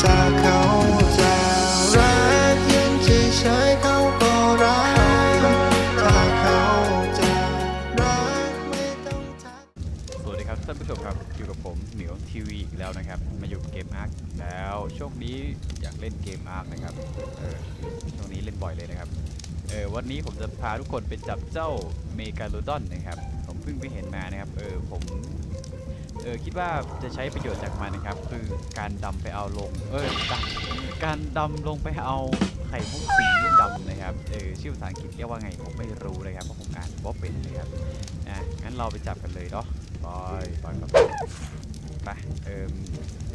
ถ้าเขาจะรักยังเฉยๆเขาก็รักถ้าเขาจะรักไม่ต้องทัก สวัสดีครับท่านผู้ชมครับอยู่กับผมเหมียวทีวีอีกแล้วนะครับ มาอยู่กับเกมอาร์คแล้วช่วงนี้อยากเล่นเกมอาร์คนะครับเออช่วงนี้เล่นบ่อยเลยนะครับเออวันนี้ผมจะพาทุกคนไปจับเจ้าเมกาโลดอนนะครับ ผมเพิ่งไปเห็นมานะครับเออผม ออคิดว่าจะใช้ประโยชน์จากมันนะครับ คือการดำไปเอาลง เออการดำลงไปเอาไข่มุกสีดำนะครับเออชื่อภาษาอังกฤษเรียกว่าไงผมไม่รู้นะครับเพราะผมอ่านว่าเป็นนะครับอะงั้นเราไปจับกันเลยเนาะไปไปครับไปเอิม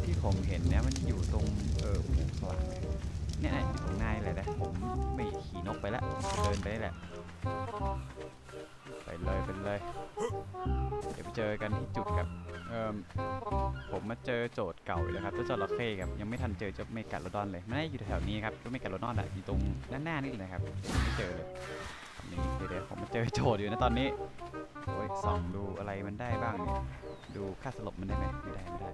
ที่ผมเห็นเนี่ยมันอยู่ตรงเออหมู่ขลางเนี่ยอยู่ตรงหน้าเลยนะผมไม่ขี่นกไปแล้วเดินไปแหละไปเลยไปเลย เดี๋ยวไปเจอกันที่จุดครับ เอิมผมมาเจอโจทย์เก่าอีกแล้วครับเจ้าจระเข้ครับยังไม่ทันเจอเจ้าเมกาโลดอนเลยไม่ได้อยู่แถวๆนี้ครับเจ้าเมกาโลดอนอะอยู่ตรงด้านหน้านี่เลยครับไม่เจอเลยนี่เดี๋ยวเดี๋ยวผมมาเจอโจทย์อยู่นะตอนนี้โอ้ยส่องดูอะไรมันได้บ้างเนี่ยดูค่าสลบมันได้ไหมไม่ได้ไม่ได้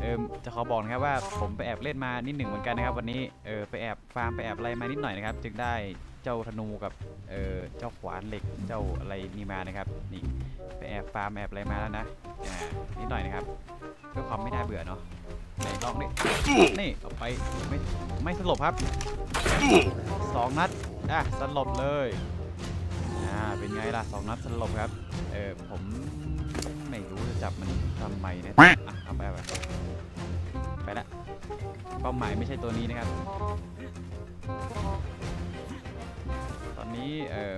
เอิมจะขอบอกนะครับว่าผมไปแอบเล่นมานิดหนึ่งเหมือนกันนะครับ วันนี้เออไปแอบฟาร์มไปแอบอะไรมานิดหน่อยนะครับ จึงได้ เจ้าธนูกับเออเจ้าขวานเหล็กเจ้าอะไรนี่มานะครับนี่ไปแอบฟาร์มแอบอะไรมาแล้วนะอ่านิดหน่อยนะครับเพื่อความไม่น่าเบื่อเนาะไหนลองดินี่เอาไปไม่ไม่สลบครับสองนัดอะสลบเลยอ่าเป็นไงล่ะสองนัดสลบครับเออผมไม่รู้จะจับมันทำไมนะอะเอาไปไปไปละเป้าหมายไม่ใช่ตัวนี้นะครับ นี้เออ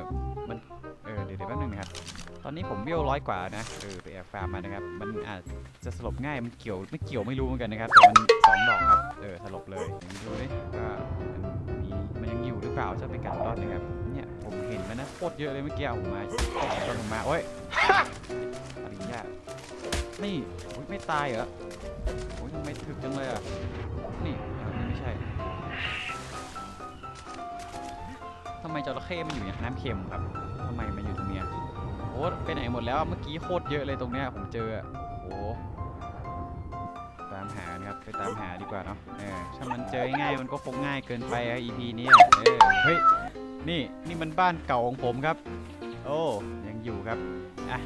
มันเออเดี๋ยวแป๊บนึงนะครับ ตอนนี้ผมเวร้อยกว่านะเออไปแอบฟาร์มมานะครับ มันอาจจะสลบง่ายมันเกี่ยวไม่เกี่ยวไม่รู้เหมือนกันนะครับแต่มันสองดอกครับเออสลบเลยดูดิว่ามันมีมันยังอยู่หรือเปล่าจะเป็นการรอดนะครับเนี่ยผมเห็นมันนะโคตรเยอะเลยเมื่อกี้ผมมาตอนผมมาโอ้ยปริญญานี่ไม่ตายเหรอโอ้ยทำไมถึกจังเลยอะนี่ไม่ใช่ ทำไมจระเข้มันอยู่อย่างน้ำเค็มครับทำไมมันอยู่ตรงเนี้ยโอ้ไปไหนหมดแล้วเมื่อกี้โคตรเยอะเลยตรงเนี้ยผมเจออะโอ้ตามหานะครับไปตามหาดีกว่าเนาะเออถ้ามันเจอง่ายมันก็คงง่ายเกินไปอะ EP นี้เออเฮ้ยนี่นี่มันบ้านเก่าของผมครับ โอ้ยังอยู่ครับอะ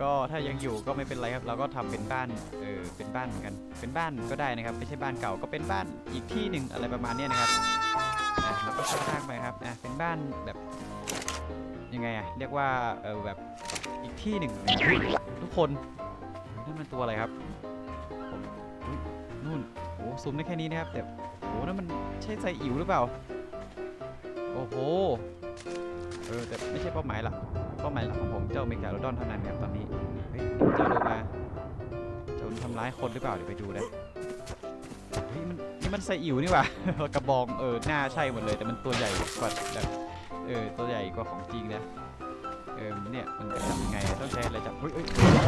ก็ถ้ายังอยู่ก็ไม่เป็นไรครับ เราก็ทำเป็นบ้านเออเป็นบ้านเหมือนกัน เป็นบ้านก็ได้นะครับ ไม่ใช่บ้านเก่าก็เป็นบ้านอีกที่หนึ่งอะไรประมาณนี้นะครับ อะเราก็สร้างไปครับอะเป็นบ้านแบบยังไงอะเรียกว่าเออแบบอีกที่หนึ่งนะครับทุกคนนั่นมันตัวอะไรครับผมอุ๊ยนู่นโอ้ซูมได้แค่นี้นะครับแต่โอ้นั่นมันใช่ไซอิ๋วหรือเปล่าโอ้โหเออแต่ไม่ใช่เป้าหมายหลักเป้าหมายหลักของผมเจ้าเมกาโลดอนเท่านั้นครับตอนนี้เฮ้ยเจ้าโลมาเจ้าทำร้ายคนหรือเปล่าเดี๋ยวไปดูเล ยเฮ้ยมันนี่มันไซอิ๋วนี่หว่า กระบองเออหน้าใช่หมดเลย แต่มันตัวใหญ่กว่าแบบเออตัวใหญ่กว่าของจริงนะเออเนี่ยมันจะทำยังไงต้องใช้อะไรจับเฮ้ยเฮ้ย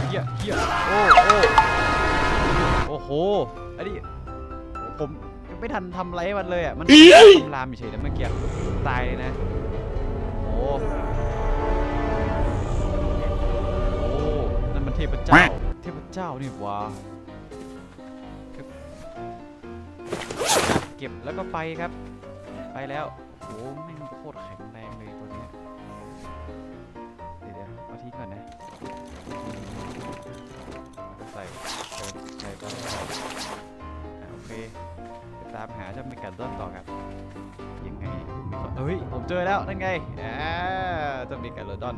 เฮียเฮียโอ้โอ้โอ้โหอันนี้ผมยังไม่ทันทำอะไรให้มันเลยอะมันคำรามเฉยๆแล้วเมื่อกี้ตายเลยนะโอ้โอ้นั่นมันเทพเจ้า เทพเจ้านี่หวะ เก็บแล้วก็ไปครับ ไปแล้วโอ้แม่งโคตรแข็งแรงเลยตัวเนี้ยเดี๋ยวเดี๋ยวเอาทิ้งก่อนนะใส่ใส่ใส่อะโอเคตามหาเจ้าเมกันต้นต่อครับยังไงเฮ้ยผมเจอแล้วนั่นไงอ่าเจ้าเมกาโลดอน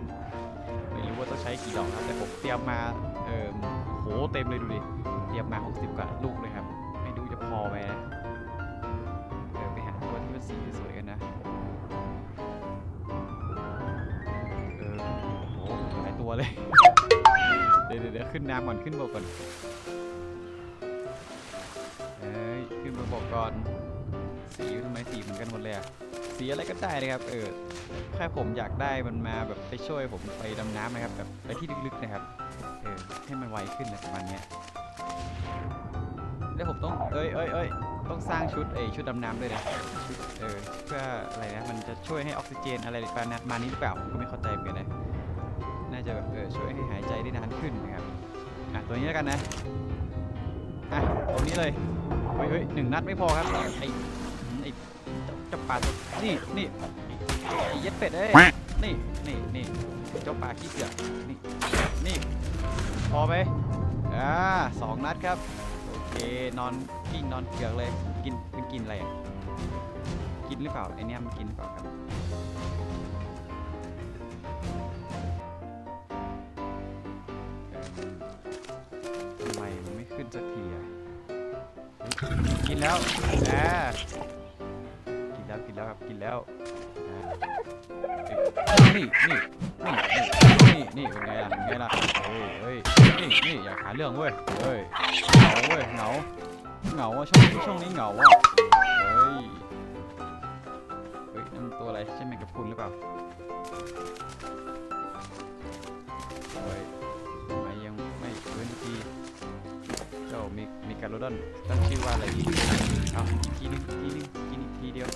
ไม่รู้ว่าต้องใช้กี่ดอกครับแต่ผมเตรียมมาเออโหเต็มเลยดูดิเตรียมมา 60กว่าลูกเลย อไหมนะเออไปหาตัวที่มันสีสวยกันนะเออโหหลายตัวเลย เดี๋ยวเดี๋ยวขึ้นน้ำก่อนขึ้นบกก่อนเอ้ยขึ้นมาบอกก่อนสีทำไมสีเหมือนกันหมดเลยอะสีอะไรก็ได้นะครับ เออแค่ผมอยากได้มันมาแบบไปช่วยผมไปดำน้ำนะครับแบบไปที่ลึกๆนะครับ เออให้มันไวขึ้นอะไรประมาณเนี้ย แล้วผมต้องเอ้ยเอ้ยเอ้ยต้องสร้างชุดเอยชุดดำน้ำด้วยนะชุดเออเพื่ออะไรนะมันจะช่วยให้ออกซิเจนอะไรประมาณนี้หรือเปล่าผมก็ไม่เข้าใจเหมือนกันนะน่าจะแบบเออช่วยให้หายใจได้นานขึ้นนะครับอะตัวนี้แล้วกันนะอะตัวนี้เลยเฮ้ยเฮ้ยหนึ่งนัดไม่พอครับไอ้ไอ้จ้าเจ้าป่าตัวนี่นี่ไอ้เย็ดเป็ดเอ้ยนี่นี่นี่เจ้าป่าขี้เสือกนี่นี่พอไหมอ่าสองนัดครับ เคนอนกิ้งนอนเกือกเลย กินมันกินอะไรอะกินหรือเปล่าไอเนี้ยมันกินหรือเปล่าครับทำไมมันไม่ขึ้นสักทีอะกินแล้วอ่ากินแล้วกินแล้วครับกินแล้วนี่นี่นี่นี่นี่เป็นไงล่ะเป็นไงล่ะ เฮ้ยนี่นี่อยากหาเรื่องเว้ยเฮ้ยเหงาเว้ยเหงาเหงาอะช่วงนี้ช่วงนี้เหงาอะเฮ้ยเฮ้ยนั่นตัวอะไรใช่แมงกะพรุนหรือเปล่าเฮ้ยทำไมยังไม่ฟื้นทีเจ้ามีมีการโรดอนตั้งชื่อว่าอะไรอีกเอาอีกทีนึงอีกทีนึงกินอีกทีเดียว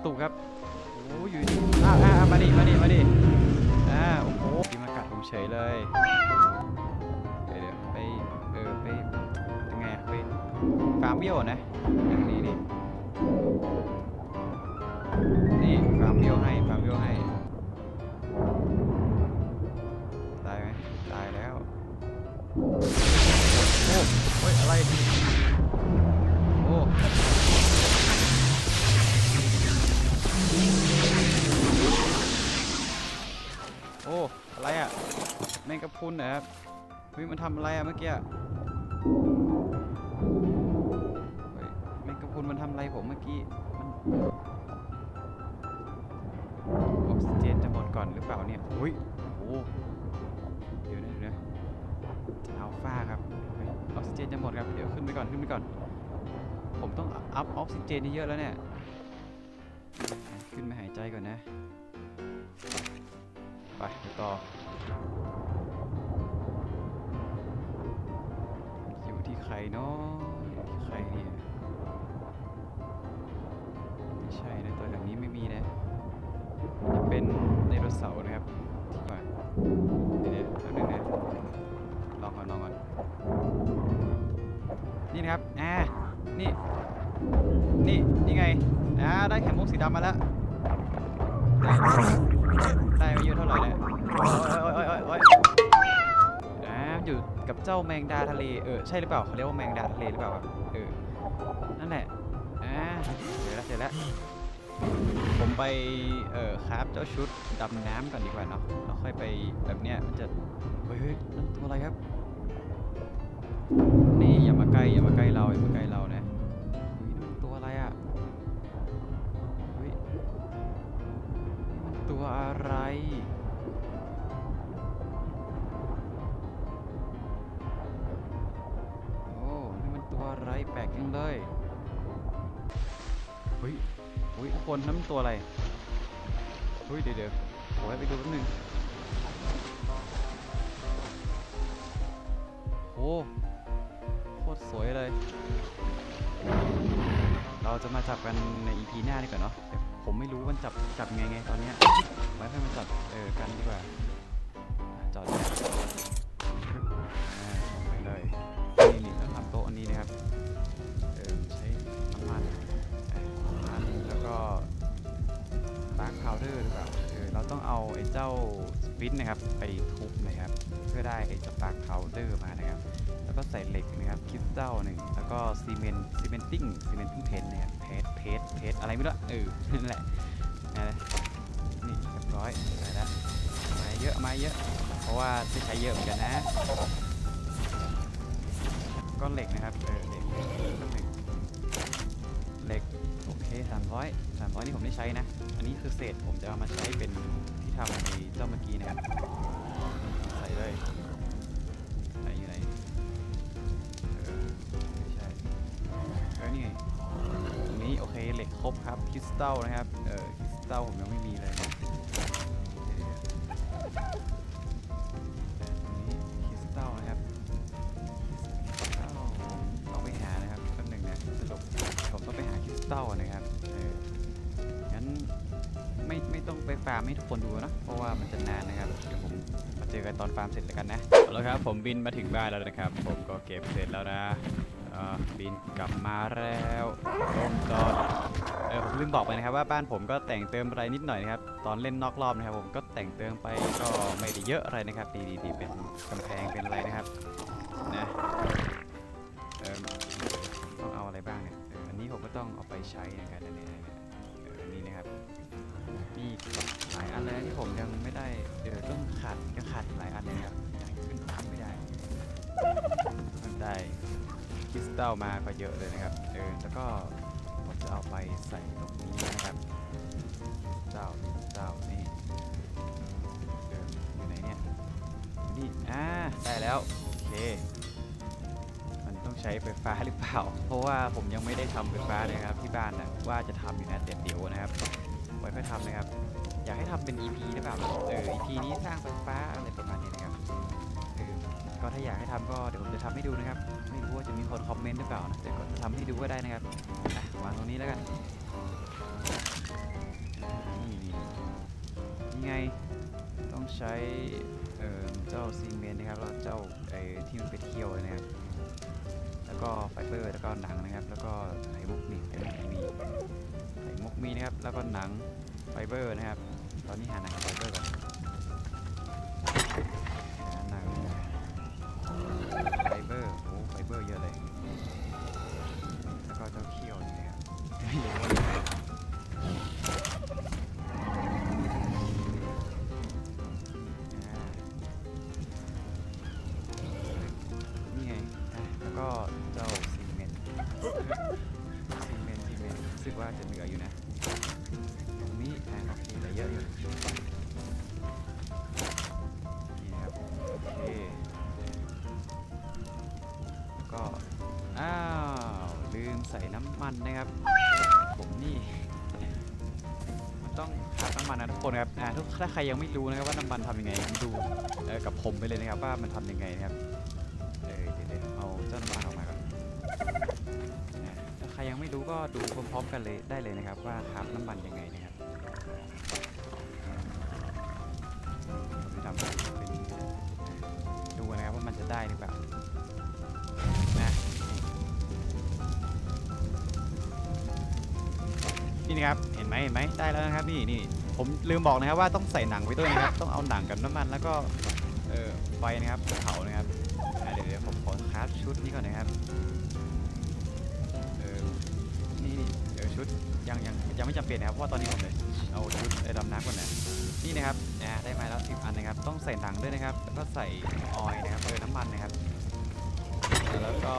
ระตุกครับโอ้อยู่ดีอ่าอ่าอ่ามาดิมาดิมาดิอ่าโอ้โหพี่มากัดผมเฉยเลยเดี๋ยวเดี๋ยวไปเออไปยังไงไปฟาร์มเบี้ยวนะอย่างนี้ แมงกะครับเฮ้ยมันทำอะไรอะเมื่อกี้เฮ้ยแมงกะพรุนมันทำอะไรผมเมื่อกี้มันออกซิเจนจะหมดก่อนหรือเปล่าเนี่ยเฮ้ยโอ้โหเดี๋ยวนะเดี๋ยวนะอัลฟาครับเฮ้ยออกซิเจนจะหมดครับเดี๋ยวขึ้นไปก่อนขึ้นไปก่อน ผมต้องอัพออกซิเจนเยอะแล้วเนี่ยขึ้นมาหายใจก่อนนะ ไปไปต่อ รเนาะใครเนี่ย ไม่ใช่นะตัวแบบนี้ไม่มีนะจะเป็นไดโนเสาร์นะครับที่ว่าเดี๋ยวแป๊บนึงนะลองก่อนลองก่อน นี่นะครับ อ่า นี่ นี่ นี่ไง อ่า ได้แข็มมุกสีดำมาแล้ว ได้ไม่เยอะเท่าไหร่แหล้วโอ้ยโอ้ยโอ้ยโอ้ยโอ้ยอ่าอยู่ กับเจ้าแมงดาทะเล เออ ใช่หรือเปล่าเขาเรียกว่าแมงดาทะเลหรือเปล่าเออ นั่นแหละ อ่าเดี๋ยวแล้วเดี๋ยวแล้วผมไป เอ่อคราฟเจ้าชุดดำน้ำก่อนดีกว่าเนาะแล้วค่อยไปแบบเนี้ยมันจะ เฮ้ยนั่นตัวอะไรครับ นี่อย่ามาใกล้อย่ามาใกล้เราอย่ามาใกล้เรานะเฮ้ยนั่นตัวอะไรอะเฮ้ยตัวอะไร เฮ้ยเฮ้ยทุกคนนั่นตัวอะไรเฮ้ยเดี๋ยวเดี๋ยวขอให้ไปดูแป๊บนึงโอ้โคตรสวยเลย เราจะมาจับกันใน EP หน้าดีกว่าเนาะแต่ผมไม่รู้มันจับจับไงไงตอนเนี้ยไว้ให้มันจับเออกันดีกว่า อร์มานะครับ แล้วก็ใส่เหล็กนะครับคริสตัลหนึ่งแล้วก็ซีเมนต์ซีเมนติ้งซีเมนติ้งเพนนะครับเพสเพสเพสอะไรไม่รู้เออนั่นแหละนะนี่เรียบร้อยใส่แล้วมาเยอะมาเยอะ เพราะว่าจะใช้เยอะเหมือนกันนะก้อนเหล็กนะครับเออเหล็กก้อนเหล็กเหล็กโอเคสามร้อยสามร้อยนี่ผมได้ใช้นะ อันนี้คือเศษผมจะเอามาใช้เป็นที่ทำในเจ้าเมื่อกี้นะครับใส่เลย คเหล็กครบครับคริสตัลนะครับ เออคริสตัลผมยังไม่มีเลยเนี่ยเดี๋ยวๆอันนี้คริสตัลนะครับต้องไปหานะครับแป๊บหนึงนะสรุปผมต้องไปหาคริสตัลนะครับเอองั้นไม่ไม่ต้องไปฟาร์มให้ทุกคนดูนะ เพราะว่ามันจะนานนะครับ เดี๋ยวผมมาเจอกันตอนฟาร์มเสร็จแล้วกันนะ เอาละครับผมบินมาถึงบ้านแล้วนะครับ ผมก็เก็บเสร็จแล้วนะบินกลับมาแล้วลงจอด ลืมบอกไปนะครับว่าบ้านผมก็แต่งเติมอะไรนิดหน่อยนะครับตอนเล่นนอกรอบนะครับผมก็แต่งเติมไปก็ไม่ได้เยอะอะไรนะครับดีดีดีเป็นกำแพงเป็นอะไรนะครับนะเออต้องเอาอะไรบ้างเนี่ยอันนี้ผมก็ต้องเอาไปใช้นะครับเนี่ยเนี่ยเนี่ยเอออันนี้นะครับนี่หลายอันเลยที่ผมยังไม่ได้เออต้องขาดยังขาดหลายอันเลยนะครับยังขึ้นภาพไม่ได้มันได้คริสตัลมาก็เยอะเลยนะครับเออแล้วก็ เอาไปใส่ตรงนี้นะครับ เจ้าเจ้านี่เอออยู่ไหนเนี่ย นี่ อ่า ได้แล้ว โอเค มันต้องใช้ไฟฟ้าหรือเปล่า เพราะว่าผมยังไม่ได้ทำไฟฟ้าเลยครับที่บ้านนะว่าจะทำอยู่นะแต่เดี๋ยวนะครับ ไว้ค่อยทำนะครับ อยากให้ทำเป็น EP หรือเปล่า เออ EP นี้สร้างไฟฟ้าอะไรประมาณนี้นะครับ ก็ถ้าอยากให้ทำก็เดี๋ยวผมจะทำให้ดูนะครับ ไม่รู้ว่าจะมีคนคอมเมนต์หรือเปล่านะแต่ก็ทำให้ดูก็ได้นะครับอะวางตรงนี้แล้วกันนี่นี่ไงต้องใช้เอ่อเจ้าซีเมนต์นะครับแล้วเจ้าไอ้ที่มันไปเที่ยวนะครับแล้วก็ไฟเบอร์แล้วก็หนังนะครับ แล้วก็ไข่มุกนี่ไข่มุกมีไข่มุกมีนะครับแล้วก็หนังไฟเบอร์นะครับ ตอนนี้หาหนังกับไฟเบอร์ก่อน ก็เจ้าซีเมนต์ซีเมนต์ซีเมนต์รู้สึกว่าจะเหลืออยู่นะ ตรงนี้อ่าโอเคเหลือเยอะอยู่นี่ครับโอเคแล้วก็ อ้าว ลืมใส่น้ำมันนะครับ ผมนี่มันต้องหาน้ำมันนะทุกคนครับอ่าถ้าใครยังไม่รู้นะครับว่าน้ำมันทำยังไงดูเออกับผมไปเลยนะครับว่ามันทำยังไงนะครับ ไม่รู้ก็ดูพร้อมๆกันเลยได้เลยนะครับ ว่าครับน้ำมันยังไงนะครับผมจะทำเป็นดูนะครับว่ามันจะได้หรือเปล่านะนี่นะครับเห็นไหมเห็นไหมได้แล้วนะครับนี่นี่ผมลืมบอกนะครับว่าต้องใส่หนังไปด้วยนะครับ ต้องเอาหนังกับน้ำมันแล้วก็เออไฟนะครับเผานะครับเดี๋ยวผมขอคราฟชุดนี้ก่อนนะครับ ชุดยังยังยังไม่จำเป็นนะครับเพราะว่าตอนนี้ผมเลยเอาชุดไอ้ดำน้ำก่อนนะนี่นะครับอ่าได้มาแล้วสิบอันนะครับ ต้องใส่หนังด้วยนะครับแล้วก็ใส่ออยนะครับเออน้ำมันนะครับ แล้วก็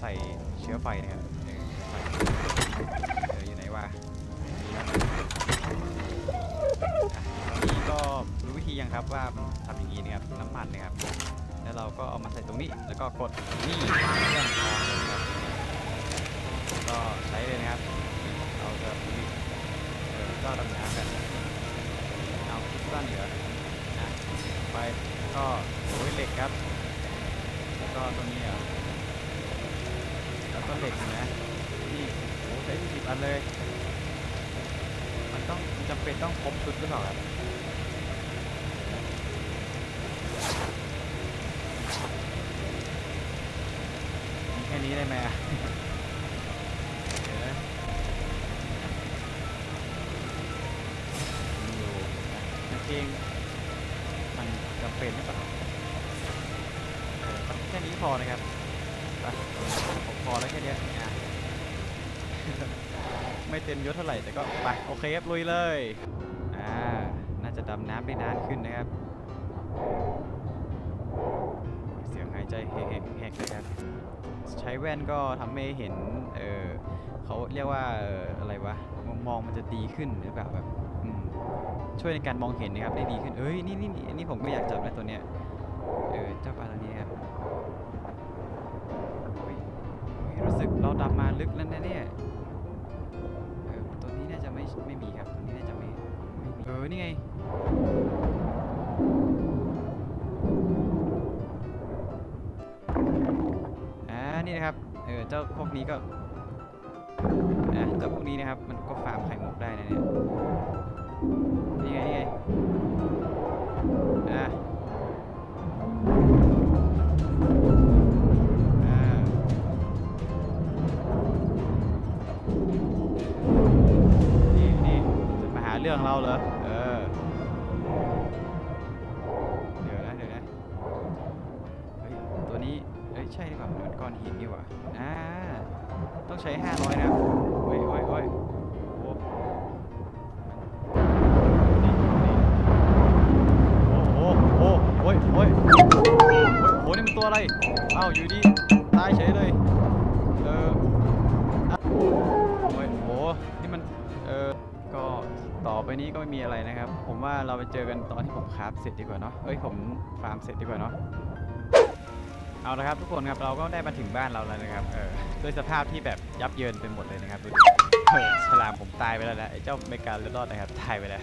ใส่เชื้อไฟนะครับเอออยู่ไหนวะนี่ครับอะนี่ก็รู้วิธียังครับว่าทำอย่างนี้นะครับน้ำมันนะครับ แล้วเราก็เอามาใส่ตรงนี้ แล้วก็กดนี่เครื่องทองนะครับก็ใช้เลยนะครับ เอ่อเจ้าดำน้ำกันเอาคริสตัลเหลืออะไปก็โอ้ยเหล็กครับ แล้วก็ตรงนี้เหรอแล้วก็เหล็กนะนี่โอ้ใช้สิบอันเลย มันต้องจำเป็นต้องครบชุดหรือเปล่าครับมีแค่นี้ได้ไหมอะำเป็นหรือเปล่าแค่นี้พอนะครับผมพอแล้วแค่นี้ยอะไม่เต็มยศเท่าไหร่แต่ก็ไปโอเคครับลุยเลยอ่าน่าจะดำน้ำได้นานขึ้นนะครับ เสียงหายใจแหกๆแหกเลยครับใช้แว่นก็ทำให้เห็นเออเขาเรียกว่าอออะไรวะมองมันจะดีขึ้นหรือเปล่าแบบ ช่วยในการมองเห็นนะครับได้ดีขึ้นเอ้ยนี่นี่นี่นนี้ผมก็อยากจับนะตัวเนี้ยเออเจ้าปลาตัวนี้ครับรู้สึกเราดำมาลึกแล้วนะเนี่ยเออตัวนี้น่าจะไม่ไม่มีครับตรงนี้น่าจะไม่ไม่มีเออนี่ไงอ่านี่นะครับเออเจ้าพวกนี้ก็อะเจ้าพวกนี้นะครับมันก็ฟาร์มไข่มุกได้นะเนี่ย นี่ไงนี่ไงอะอ่านี่นี่จะมาหาเรื่องเราเหรอ ไปนี้ก็ไม่มีอะไรนะครับ ผมว่าเราไปเจอกันตอนที่ผมคราฟเสร็จดีกว่าเนาะเอ้ยผมฟาร์มเสร็จดีกว่าเนาะเอาละครับทุกคนครับเราก็ได้มาถึงบ้านเราแล้วนะครับเออด้วยสภาพที่แบบยับเยินไปหมดเลยนะครับดูดิเออฉลามผมตายไปแล้วนะไอ้เจ้าเมกาเลดอนนะครับตายไปแล้ว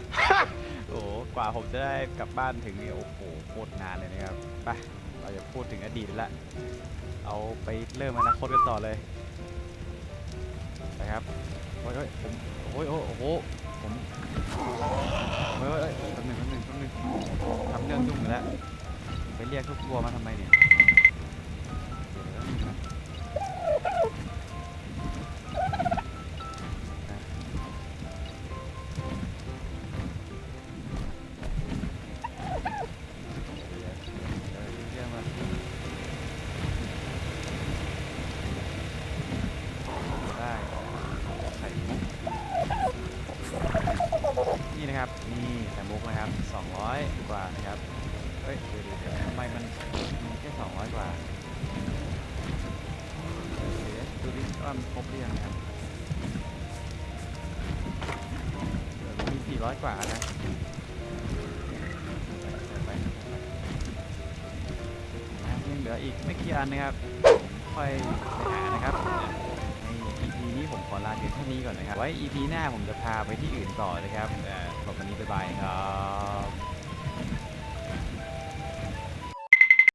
โอ้โหกว่าผมจะได้กลับบ้านถึงนี่โอ้โหโคตรนานเลยนะครับไปเราจะพูดถึงอดีตแล้วเอาไปเริ่มอนาคตกันต่อเลยนะครับโอ้ยโอ้ยผมโอ้ยโอ้ยโอ้โหผม รียกทุกตัวมาทำไมเนี่ยเดี๋ยวแป๊บนึงนะเดี๋ยวเดี๋ยวเรียกมาได้ไข่มุกนี่นะครับ นี่ไข่มุกนะครับ 200 กว่านะครับ เฮ้ยเดี๋ยวเดี๋ยวทำไมมันมีแค่สองร้อยกว่าเดี๋ยวดูดิว่ามันครบหรือยังครับเดี๋ยวมีสี่ร้อยกว่านะใส่นะครับยังเหลืออีกไม่กี่อันนะครับค่อยไปหานะครับใน EP นี้ผมขอลาเพียงเท่านี้ก่อนนะครับ ไว้ EP หน้าผมจะพาไปที่อื่นต่อนะครับแต่สำหรับวันนี้บ๊ายบายครับ